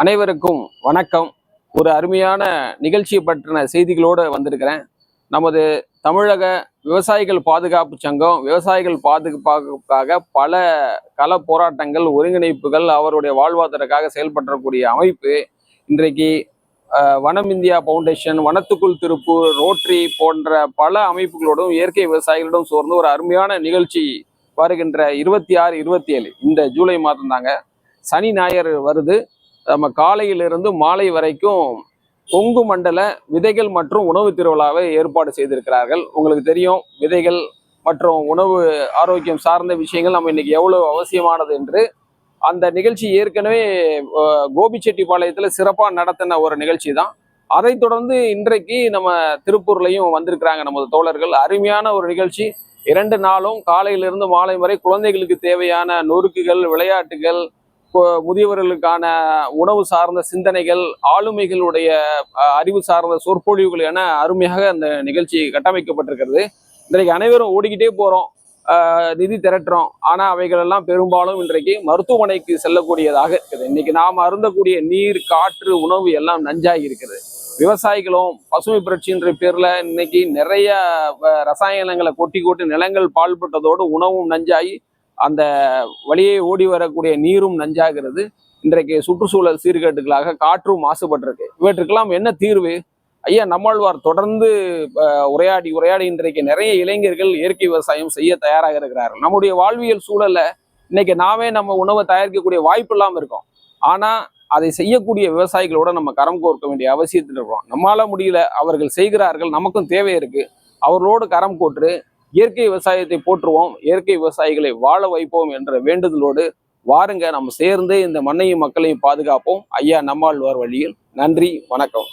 அனைவருக்கும் வணக்கம். ஒரு அருமையான நிகழ்ச்சி பற்றின செய்திகளோடு வந்திருக்கிறேன். நமது தமிழக விவசாயிகள் பாதுகாப்பு சங்கம் விவசாயிகள் பாதுகாப்புக்காக பல கள போராட்டங்கள் ஒருங்கிணைப்புகள் அவருடைய வாழ்வாதாரக்காக செயல்படக்கூடிய அமைப்பு இன்றைக்கு வனம் இந்தியா ஃபவுண்டேஷன் வனத்துக்குள் திருப்பூர் ரோட்டரி போன்ற பல அமைப்புகளோடும் இயற்கை விவசாயிகளிடம் சோர்ந்து ஒரு அருமையான நிகழ்ச்சி வருகின்ற இருபத்தி ஆறு இருபத்தி ஏழு இந்த ஜூலை மாதம் தாங்க சனி ஞாயிறு வருது. நம்ம காலையிலிருந்து மாலை வரைக்கும் கொங்கு மண்டல விதைகள் மற்றும் உணவு திருவிழாவை ஏற்பாடு செய்திருக்கிறார்கள். உங்களுக்கு தெரியும் விதைகள் மற்றும் உணவு ஆரோக்கியம் சார்ந்த விஷயங்கள் நம்ம இன்னைக்கு எவ்வளவு அவசியமானது என்று. அந்த நிகழ்ச்சி ஏற்கனவே கோபிச்செட்டிப்பாளையத்தில் சிறப்பாக நடத்தின ஒரு நிகழ்ச்சி தான். அதைத் தொடர்ந்து இன்றைக்கு நம்ம திருப்பூர்லையும் வந்திருக்கிறாங்க நமது தோழர்கள். அருமையான ஒரு நிகழ்ச்சி. இரண்டு நாளும் காலையிலிருந்து மாலை வரை குழந்தைகளுக்கு தேவையான நொறுக்குகள் விளையாட்டுகள் முதியவர்களுக்கான உணவு சார்ந்த சிந்தனைகள் ஆளுமைகளுடைய அறிவு சார்ந்த சொற்பொழிவுகள் என அருமையாக அந்த நிகழ்ச்சி கட்டமைக்கப்பட்டிருக்கிறது. இன்றைக்கு அனைவரும் ஓடிக்கிட்டே போகிறோம் நிதி திரட்டுறோம். ஆனால் அவைகளெல்லாம் பெரும்பாலும் இன்றைக்கு மருத்துவமனைக்கு செல்லக்கூடியதாக இருக்குது. இன்னைக்கு நாம் அருந்தக்கூடிய நீர் காற்று உணவு எல்லாம் நஞ்சாகி இருக்கிறது விவசாயிகளும் பசுமை புரட்சின்ற பேரில் இன்னைக்கு நிறைய ரசாயனங்களை கொட்டி கொட்டி நிலங்கள் பாழ்பட்டதோடு உணவும் நஞ்சாகி அந்த வழியே ஓடி வரக்கூடிய நீரும் நஞ்சாகிறது. இன்றைக்கு சுற்றுச்சூழல் சீர்கேட்டுகளாக காற்றும் மாசுபட்டிருக்கு. இவற்றுக்கெல்லாம் என்ன தீர்வு? ஐயா நம்மாழ்வார் தொடர்ந்து உரையாடி உரையாடி இன்றைக்கு நிறைய இளைஞர்கள் இயற்கை விவசாயம் செய்ய தயாராக இருக்கிறார்கள். நம்முடைய வாழ்வியல் சூழல்ல இன்னைக்கு நாமே நம்ம உணவை தயாரிக்கக்கூடிய வாய்ப்பு இல்லாமல் இருக்கோம். ஆனா அதை செய்யக்கூடிய விவசாயிகளோட நம்ம கரம் கோர்க்க வேண்டிய அவசியத்தில் இருக்கிறோம் நம்மளால் முடியல அவர்கள் செய்கிறார்கள் நமக்கும் தேவை இருக்கு. அவர்களோடு கரம் கோற்று இயற்கை விவசாயத்தை போற்றுவோம் இயற்கை விவசாயிகளை வாழ வைப்போம் என்ற வேண்டுதலோடு வாருங்க நம்ம சேர்ந்து இந்த மண்ணையும் மக்களையும் பாதுகாப்போம். ஐயா நம்மாழ்வார் வழியில். நன்றி வணக்கம்.